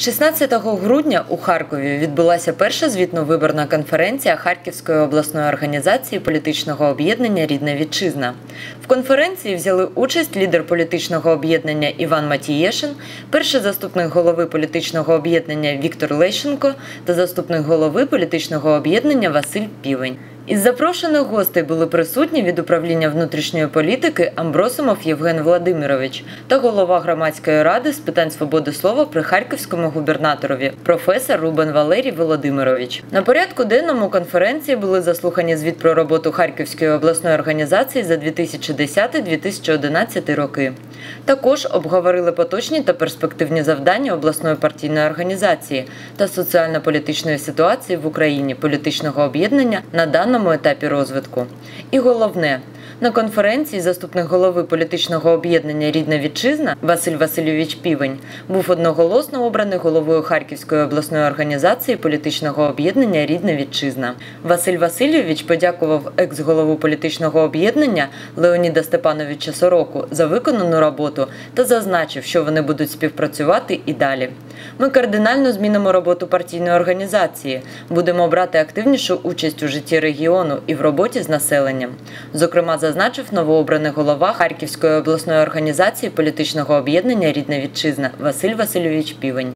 16 грудня у Харкові відбулася перша звітно-виборна конференція Харківської обласної організації політичного об'єднання Рідна вітчизна. В конференції взяли участь лідер політичного об'єднання Іван Матієшин, перший заступник голови політичного об'єднання Віктор Лещенко та заступник голови політичного об'єднання Василь Півень. Із запрошених гостей були присутні від управління внутрішньої політики Амбросимов Євген Владимирович та голова громадської ради з питань свободи слова при харківському губернаторові професор Рубен Валерій Володимирович. На порядку денному конференції були заслухані звіт про роботу Харківської обласної організації за 2010-2011 роки. Також обговорили поточні та перспективні завдання обласної партійної організації та соціально-політичної ситуації в Україні політичного об'єднання на даному етапі розвитку. І головне. На конференції заступник голови політичного об'єднання Рідна вітчизна Василь Васильович Півень був одноголосно обраний головою Харківської обласної організації політичного об'єднання Рідна вітчизна. Василь Васильович подякував екс-голову політичного об'єднання Леоніда Степановича Сороку за виконану роботу та зазначив, що вони будуть співпрацювати і далі. Ми кардинально змінимо роботу партійної організації, будемо брати активнішу участь у житті регіону і в роботі з населенням. Зокрема, зазначив новообраний голова Харківської обласної організації політичного об'єднання Рідна вітчизна Василь Васильович Півень.